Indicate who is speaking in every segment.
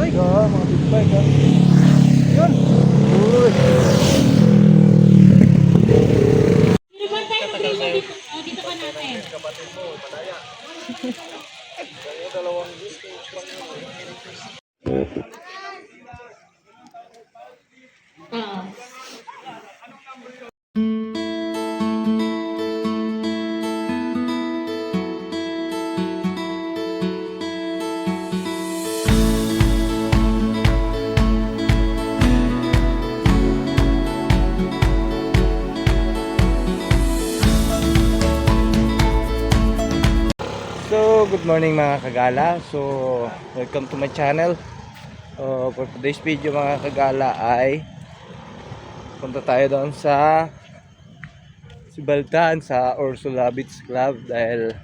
Speaker 1: bike ah, mga big bike ah. Yun. Uy.
Speaker 2: Dito. Ka natin. Oo.
Speaker 1: good morning mga kagala. So, welcome to my channel. Uh, for today's video mga kagala ay punta tayo doon sa Sibaltan sa Ursula Beach Club dahil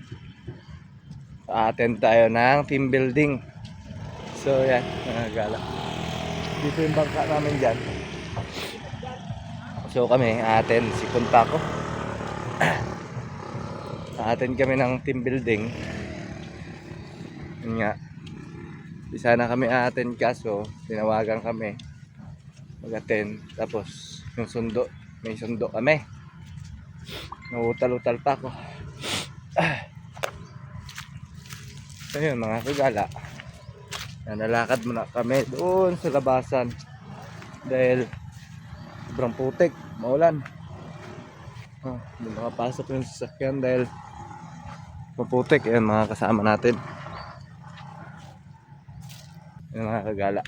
Speaker 1: attend tayo ng team building. So, yan mga kagala. Dito yung bangka namin dyan. So, kami attend si punta ko. attend kami ng team building yun nga. Di sana kami attend kaso tinawagan kami. Mag-attend. Tapos yung sundo may sundo kami. Nautal-utal pa ako. So yun mga kagala. Nanalakad muna kami doon sa labasan. Dahil sobrang putik maulan. Oh, hindi makapasok yung sasakyan dahil maputik. Yan mga kasama natin yan mga kagala.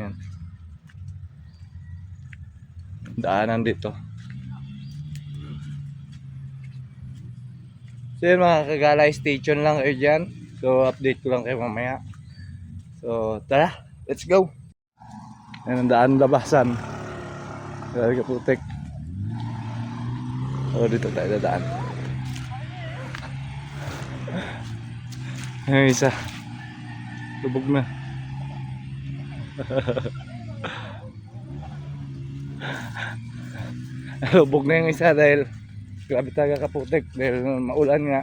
Speaker 1: Yan. Daanan dito. So yun mga kagala station lang kayo dyan. So update ko lang kayo mamaya. So tara let's go. Yan ang daan labasan. Dahil kaputik Oh, dito tayo dadaan. Yung isa. Lubog na. Lubog na yung isa dahil grabe talaga kaputik dahil maulan nga.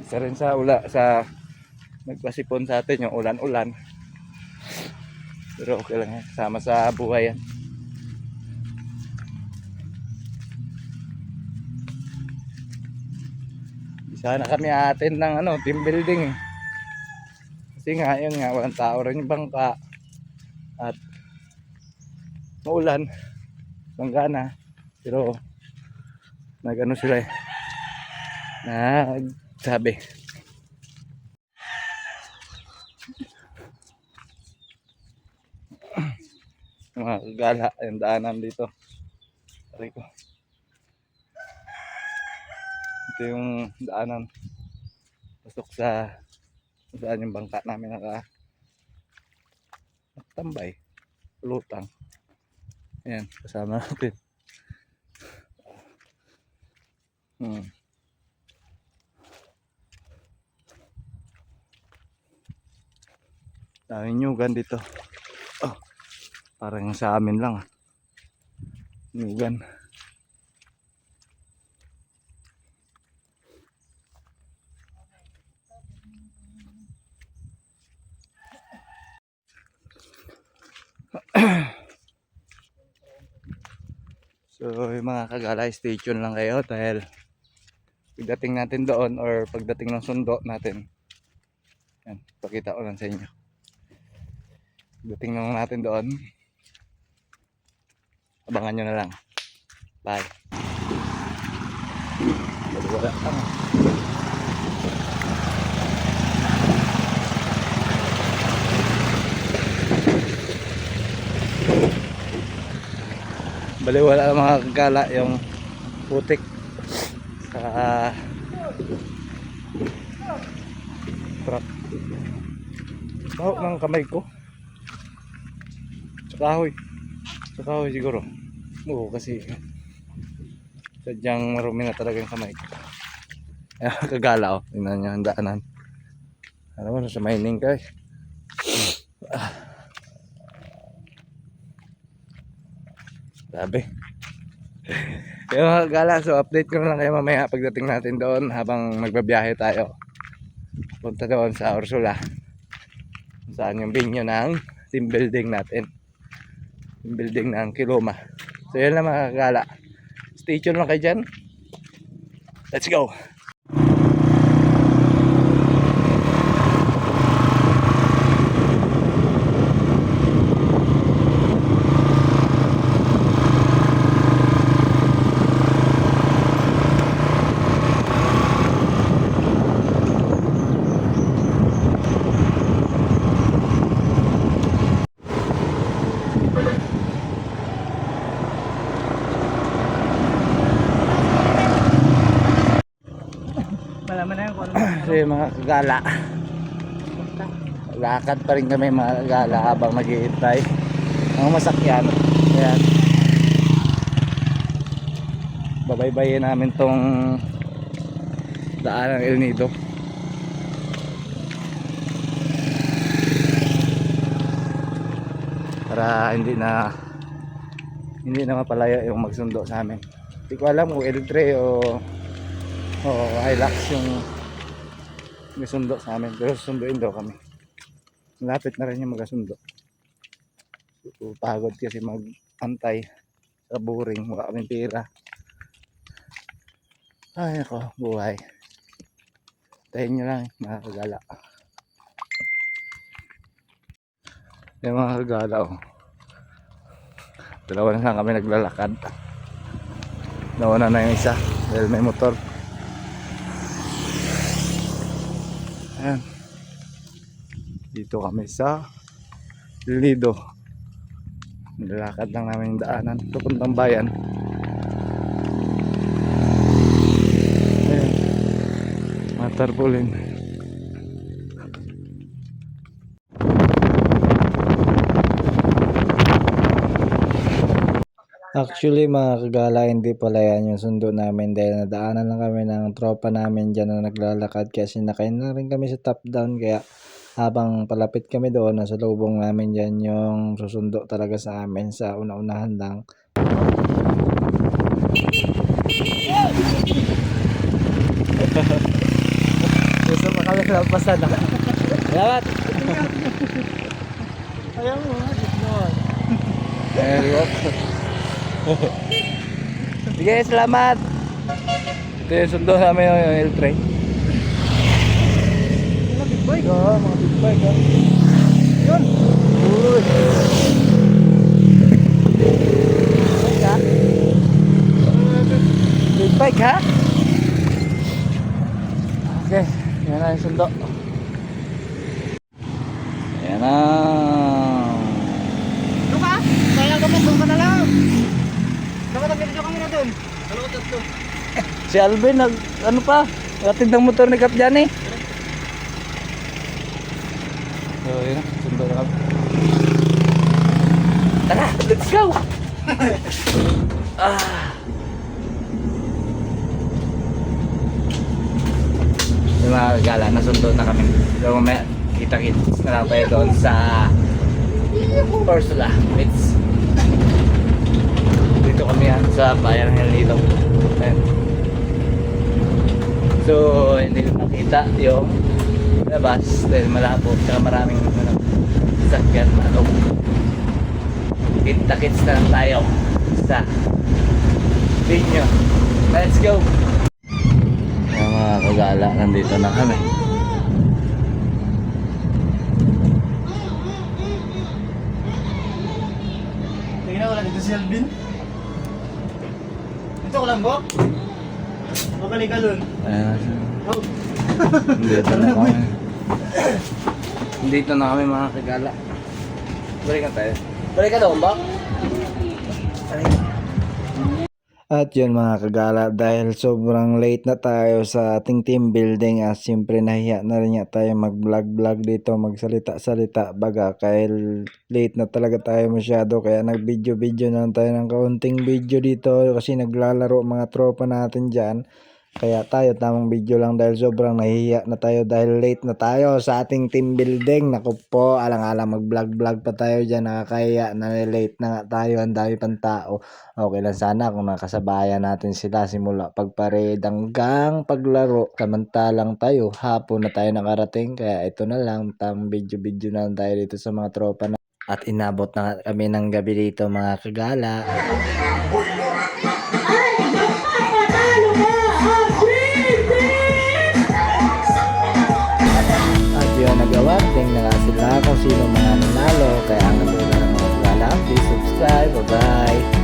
Speaker 1: Isa rin sa ula sa nagpasipon sa atin yung ulan-ulan. Pero okay lang yan. Sama sa buhay yan. Sana kami atin ng ano, team building eh. Kasi nga, yun nga, walang tao rin yung bangka. At maulan, langgana. Pero nagano sila eh. Nagsabi. mga kagala yung daanan dito. Ko. Ito yung daanan. Pasok sa saan yung bangka namin naka tambay lutang. Ayan kasama natin. Hmm. daming nyugan dito. Oh, parang sa amin lang ah. nyugan So, yung mga kagala, stay tuned lang kayo dahil pagdating natin doon or pagdating ng sundo natin, yan, pakita ko lang sa inyo. Pagdating lang natin doon, abangan nyo na lang. Bye. Wala lang. Baliwala ang mga kagala yung putik. Sa truck. Baho ng kamay ko. Sa kahoy. Sa kahoy siguro. Oo kasi sadyang marumi na talaga yung kamay ko. Kagala oh. Tingnan nyo ang daanan. Alam mo sa mining ka eh ah. Sabi. Yung mga gala, so update ko na lang kayo mamaya pagdating natin doon habang magbabiyahe tayo. Punta doon sa Ursula. Saan yung venue ng team building natin. Team building ng Kiloma. So yun lang mga gala. Stay tuned lang kayo dyan. Let's go!
Speaker 3: Malaman na yun kung ano.
Speaker 1: So mga kagala. Lakad pa rin kami mga kagala habang mag-iintay. Ang masakyan. Ayan. Babaybayin namin tong daan ng El Nido. Para hindi na hindi na mapalaya yung magsundo sa amin. Hindi ko alam kung L3 o Oo, Hilux yung may sa amin. Pero susunduin daw kami. Malapit na rin yung magasundo. So, pagod kasi mag-antay sa boring. Wala kaming pira. Ay, ako, buhay. Tayin nyo lang, mga kagala. Yung mga kagala, oh. Dalawa na lang kami naglalakad. Nauna na yung isa dahil may motor. Ayan. Dito kami sa Lido. Nilalakad lang namin yung daanan. Papuntang bayan. Ayan. Mga tarpaulin.
Speaker 3: Actually mga kagala, hindi pala yan yung sundo namin dahil nadaanan lang kami ng tropa namin dyan na naglalakad kaya sinakay na rin kami sa top down kaya habang palapit kami doon, nasa lubong namin dyan yung susundo talaga sa amin sa una-unahan lang.
Speaker 1: Gusto pa kami lampasan. Salamat!
Speaker 3: Ayaw mo, noon.
Speaker 1: Ayan, Sige, salamat. Ito yung sundo namin yung L train.
Speaker 3: Mga big bike, oh, mga big bike, oh. Yun!
Speaker 1: Uy. Bike ha? Big bike ha? Okay, yan na yung sundo. Yan na.
Speaker 3: Doon ka? Kaya ka ba? Doon ka na lang! Dapat doon. Dalawa tatlo.
Speaker 1: Si Alvin, nag, ano pa? Atid ng motor ni Kap Johnny. So, yun. Sundo na kami. Tara, let's go! ah. Yung mga gala, nasundo na kami. So, may kita-kits na lang tayo doon sa Ursula. It's kami yan sa bayan ng. Ayan. So, hindi ko nakita yung labas dahil malabo tsaka maraming ano, sakyan ano. Kita-kits na lang tayo sa venue. Let's go! Yung mga kagala, nandito na kami.
Speaker 3: Tingnan na wala dito si Alvin. Dito ko lang, Bok. Magaling ka dun.
Speaker 1: Ayan.
Speaker 3: Oh.
Speaker 1: Dito na kami. Dito na kami mga kagala. Balik ka tayo. Balik ka doon ba?
Speaker 3: At yun mga kagala dahil sobrang late na tayo sa ating team building at siyempre nahiya na rin tayo mag vlog vlog dito magsalita salita baga kahit late na talaga tayo masyado kaya nag video video na tayo ng kaunting video dito kasi naglalaro mga tropa natin dyan Kaya tayo tamang video lang dahil sobrang nahihiya na tayo dahil late na tayo sa ating team building. Naku po, alang-alang mag-vlog-vlog pa tayo dyan. Nakakahiya na late na nga tayo. Ang dami pang tao. Okay lang sana kung nakasabayan natin sila simula pagpared hanggang paglaro. Samantalang tayo, hapon na tayo nakarating. Kaya ito na lang, tamang video-video na lang tayo dito sa mga tropa na. At inabot na kami ng gabi dito mga kagala. Bye-bye. bye.